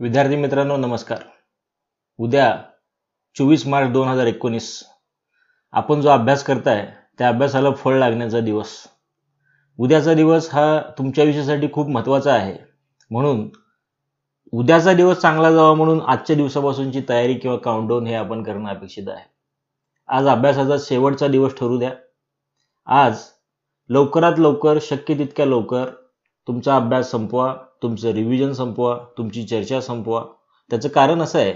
विद्यार्थी मित्रांनो नमस्कार. उद्या चोवीस मार्च दोन हजार एकोणीस. आपण जो अभ्यास करताय त्या अभ्यासाला फळ लागण्याचा दिवस. उद्याचा दिवस हा तुमच्या विषयासाठी खूप महत्त्वाचा आहे. म्हणून उद्याचा दिवस चांगला जावा म्हणून आजच्या दिवसापासूनची तयारी किंवा काउंटडाऊन हे आपण करणं अपेक्षित आहे. आज अभ्यासाचा शेवटचा दिवस ठरू द्या. आज लवकरात लवकर शक्य तितक्या लवकर तुमचा अभ्यास संपवा तुमचं रिव्हिजन संपवा तुमची चर्चा संपवा. त्याचं कारण असं आहे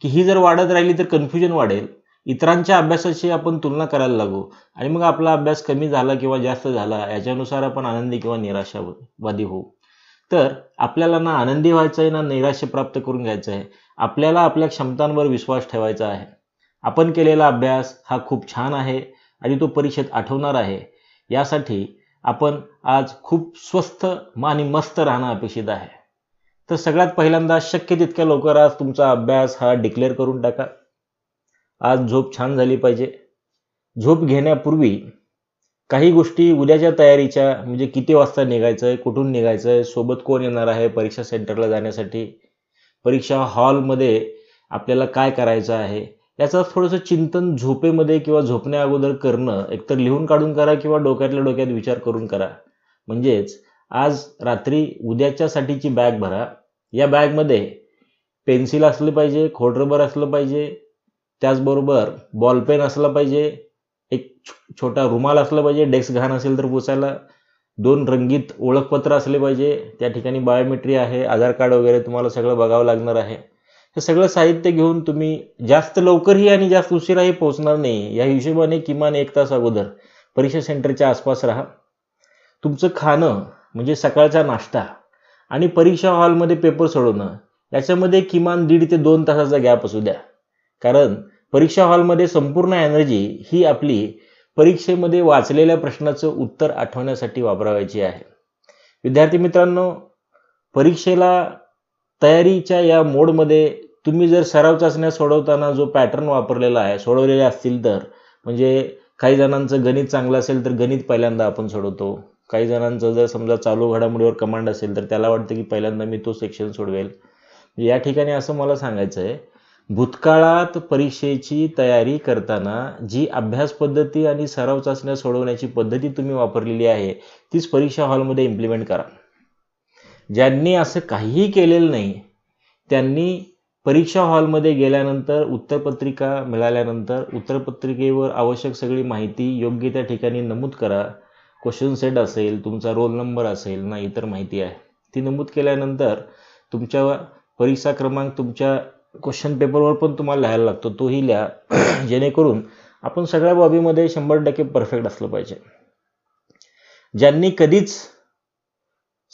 की ही जर वाढत राहिली तर कन्फ्युजन वाढेल. इतरांच्या अभ्यासाशी आपण तुलना करायला लागू आणि मग आपला अभ्यास कमी झाला किंवा जास्त झाला याच्यानुसार आपण आनंदी किंवा निराशावादी होऊ. तर आपल्याला ना आनंदी व्हायचं आहे ना नैराश्य प्राप्त करून घ्यायचं आहे. आपल्याला आपल्या क्षमतांवर विश्वास ठेवायचा आहे. आपण केलेला अभ्यास हा खूप छान आहे. आणि तो परीक्षेत आठवणार आहे. यासाठी आपण आज खूप स्वस्थ आणि मस्त राहणं अपेक्षित आहे. तर सगळ्यात पहिल्यांदा शक्य तितक्या लवकर आज तुमचा अभ्यास हा डिक्लेअर करून टाका. आज झोप छान झाली पाहिजे. झोप घेण्यापूर्वी काही गोष्टी उद्याच्या तयारीच्या म्हणजे किती वाजता निघायचं आहे कुठून निघायचं आहे सोबत कोण येणार आहे परीक्षा सेंटरला जाण्यासाठी परीक्षा हॉलमध्ये आपल्याला काय करायचं आहे याचं थोडंसं चिंतन झोपेमध्ये किंवा झोपण्या अगोदर करणं एकतर लिहून काढून करा किंवा डोक्यातल्या डोक्यात विचार करून करा. म्हणजेच आज रात्री उद्याच्यासाठीची बॅग भरा. या बॅगमध्ये पेन्सिल असलं पाहिजे खोडरबर असलं पाहिजे त्याचबरोबर बॉलपेन असलं पाहिजे एक छोटा रुमाल असला पाहिजे डेस्क घाण असेल तर पुसायला. दोन रंगीत ओळखपत्र असले पाहिजे त्या ठिकाणी बायोमेट्री आहे आधार कार्ड वगैरे तुम्हाला सगळं बघावं लागणार आहे. हे सगळं साहित्य घेऊन तुम्ही जास्त लवकरही आणि जास्त उशिराही पोहोचणार नाही. या हिशोबाने किमान एक तास अगोदर परीक्षा सेंटरच्या आसपास राहा. तुमचं खाणं म्हणजे सकाळचा नाश्ता आणि परीक्षा हॉलमध्ये पेपर सोडवणं याच्यामध्ये किमान दीड ते दोन तासाचा गॅप असू द्या. कारण परीक्षा हॉलमध्ये संपूर्ण एनर्जी ही आपली परीक्षेमध्ये वाचलेल्या प्रश्नाचं उत्तर आठवण्यासाठी वापरावायची आहे. विद्यार्थी मित्रांनो परीक्षेला तयारीच्या या मोडमध्ये तुम्ही जर सराव चाचण्या सोडवताना जो पॅटर्न वापरलेला आहे सोडवलेले असतील तर म्हणजे काही जणांचं गणित चांगलं असेल तर गणित पहिल्यांदा आपण सोडवतो. काही जणांचं जर समजा चालू घडामोडीवर कमांड असेल तर त्याला वाटतं की पहिल्यांदा मी तो सेक्शन सोडवेल. या ठिकाणी असं मला सांगायचं आहे भूतकाळात परीक्षेची तयारी करताना जी अभ्यास पद्धती आणि सराव चाचण्या सोडवण्याची पद्धती तुम्ही वापरलेली आहे तीच परीक्षा हॉलमध्ये इम्प्लिमेंट करा. ज्यांनी असं काहीही केलेलं नाही त्यांनी परीक्षा हॉलमध्ये गेल्यानंतर उत्तरपत्रिका मिळाल्यानंतर उत्तरपत्रिकेवर आवश्यक सगळी माहिती योग्य त्या ठिकाणी नमूद करा. क्वेश्चन सेट असेल तुमचा रोल नंबर असेल ना इतर माहिती आहे. ती नमूद केल्यानंतर तुमच्या परीक्षा क्रमांक तुमच्या क्वेश्चन पेपरवर पण तुम्हाला लिहायला लागतो. तोही लिहा. जेणेकरून आपण सगळ्या बाबीमध्ये शंभर टक्के परफेक्ट असलं पाहिजे. ज्यांनी कधीच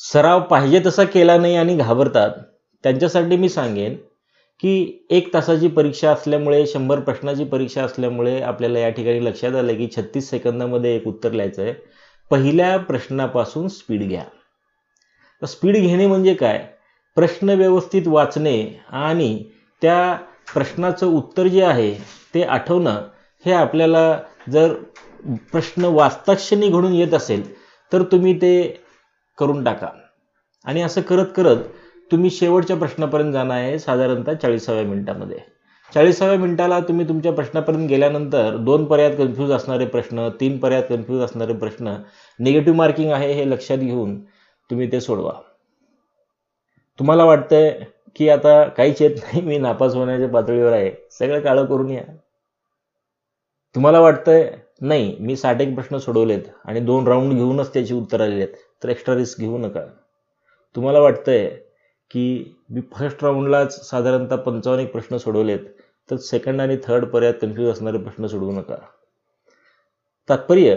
सराव पाहिजे तसा केला नाही आणि घाबरतात. त्यांच्यासाठी मी सांगेन की एक तासाची परीक्षा असल्यामुळे शंभर प्रश्नाची परीक्षा असल्यामुळे आपल्याला या ठिकाणी लक्षात आलं की छत्तीस सेकंदामध्ये एक उत्तर लिहायचं आहे पहिल्या प्रश्नापासून स्पीड घ्या. तर स्पीड घेणे म्हणजे काय? प्रश्न व्यवस्थित वाचणे आणि त्या प्रश्नाचं उत्तर जे आहे ते आठवणं हे आपल्याला जर प्रश्न वाचताक्षणी घडून येत असेल तर तुम्ही ते करून टाका. आणि असं करत करत तुम्ही शेवटच्या प्रश्नापर्यंत जाणार आहे साधारणतः चाळीसाव्या मिनिटामध्ये. चाळीसाव्या मिनिटाला तुम्ही तुमच्या प्रश्नापर्यंत गेल्यानंतर दोन पर्यायात कन्फ्यूज असणारे प्रश्न तीन पर्यायात कन्फ्यूज असणारे प्रश्न निगेटिव्ह मार्किंग आहे हे लक्षात घेऊन तुम्ही ते सोडवा. तुम्हाला वाटतंय की आता काहीच येत नाही मी नापास होण्याच्या पातळीवर आहे. सगळं काळं करून या. तुम्हाला वाटतंय नाही मी साठ एक प्रश्न सोडवलेत आणि दोन राऊंड घेऊनच त्याची उत्तर आलेली आहेत. तर एक्स्ट्रा रिस्क घेऊ नका. तुम्हाला वाटतंय की मी फर्स्ट राऊंडलाच साधारणतः पंचावन्न एक प्रश्न सोडवलेत तर सेकंड आणि थर्ड पर्यायात कन्फ्यूज असणारे प्रश्न सोडवू नका. तात्पर्य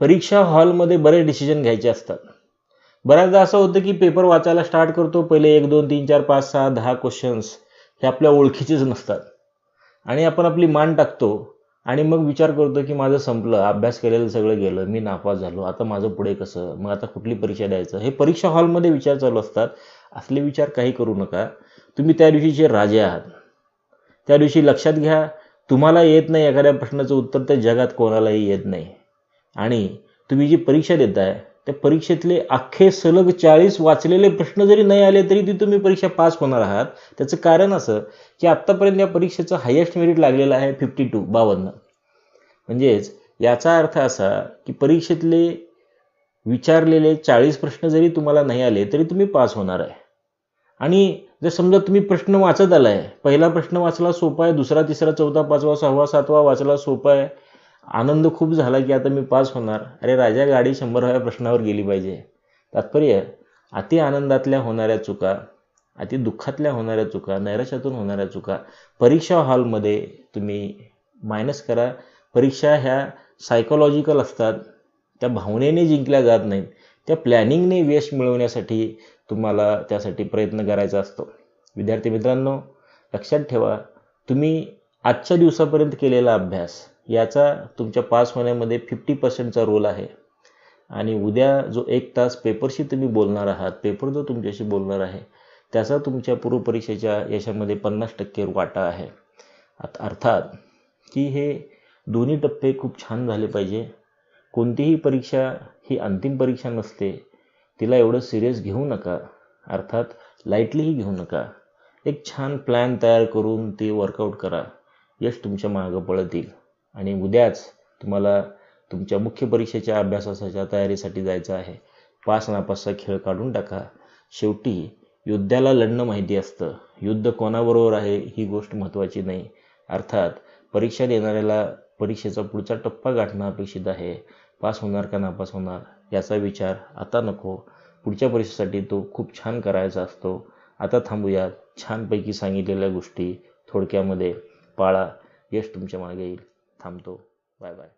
परीक्षा हॉलमध्ये बरेच डिसिजन घ्यायचे असतात. बऱ्याचदा असं होतं की पेपर वाचायला स्टार्ट करतो पहिले एक दोन तीन चार पाच सहा दहा क्वेश्चन्स हे आपल्या ओळखीचेच नसतात. आणि आपण आपली मान टाकतो आणि मग विचार करतो की माझं संपलं अभ्यास केलेलं सगळं गेलं मी नापास झालो आता माझं पुढे कसं? मग आता कुठली परीक्षा द्यायचं? हे परीक्षा हॉलमध्ये विचार चालू असतात. असले विचार काही करू नका. तुम्ही त्या दिवशीचे राजे आहात त्या दिवशी लक्षात घ्या तुम्हाला येत नाही एखाद्या प्रश्नाचं उत्तर तर जगात कोणालाही येत नाही. आणि तुम्ही जी परीक्षा देताय त्या परीक्षेतले अख्खे सलग चाळीस वाचलेले प्रश्न जरी नाही आले तरी ती तुम्ही परीक्षा पास होणार आहात. त्याचं कारण असं की आत्तापर्यंत या परीक्षेचं हायेस्ट मेरिट लागलेलं आहे फिफ्टी टू बावन्न. म्हणजेच याचा अर्थ असा की परीक्षेतले विचारलेले चाळीस प्रश्न जरी तुम्हाला नाही आले तरी तुम्ही पास होणार आहे. आणि जर समजा तुम्ही प्रश्न वाचत आलाय पहिला प्रश्न वाचला सोपा आहे दुसरा तिसरा चौथा पाचवा सहावा सातवा वाचला सोपा आहे आनंद खूप झाला की आता मी पास होणार. अरे राजा गाडी शंभराव्या प्रश्नावर गेली पाहिजे. तात्पर्य अति आनंदातल्या होणाऱ्या चुका अति दुःखातल्या होणाऱ्या चुका नैराश्यातून होणाऱ्या चुका परीक्षा हॉलमध्ये तुम्ही मायनस करा. परीक्षा ह्या सायकोलॉजिकल असतात. त्या भावनेने जिंकल्या जात नाहीत. त्या प्लॅनिंगने यश मिळवण्यासाठी तुम्हाला त्यासाठी प्रयत्न करायचा असतो. विद्यार्थी मित्रांनो लक्षात ठेवा तुम्ही आजच्या दिवसापर्यंत केलेला अभ्यास याचा तुमच्या पास होण्यामध्ये फिफ्टी पर्सेंटचा रोल आहे. आणि उद्या जो एक तास पेपरशी तुम्ही बोलणार आहात पेपर जो तुमच्याशी बोलणार आहे त्याचा तुमच्या पूर्वपरीक्षेच्या यशामध्ये पन्नास टक्के वाटा आहे. अर्थात की हे दोन्ही टप्पे खूप छान झाले पाहिजे. कोणतीही परीक्षा ही अंतिम परीक्षा नसते. तिला एवढं सिरियस घेऊ नका. अर्थात लाईटलीही घेऊ नका. एक छान प्लॅन तयार करून ते वर्कआउट करा. यश तुमच्या मागं पळतील. आणि उद्याच तुम्हाला तुमच्या मुख्य परीक्षेच्या अभ्यासाच्या तयारीसाठी जायचं आहे. पास नापासचा खेळ काढून टाका. शेवटी युद्धाला लढणं माहिती असतं. युद्ध कोणाबरोबर आहे ही गोष्ट महत्त्वाची नाही. अर्थात परीक्षा देणाऱ्याला परीक्षेचा पुढचा टप्पा गाठणं अपेक्षित आहे. पास होणार का नापास होणार याचा विचार आता नको. पुढच्या परीक्षेसाठी तो खूप छान करायचा असतो. आता थांबूयात छानपैकी सांगितलेल्या गोष्टी थोडक्यामध्ये पाळा. यश तुमच्या मागे येईल. थांबतो. Bye bye.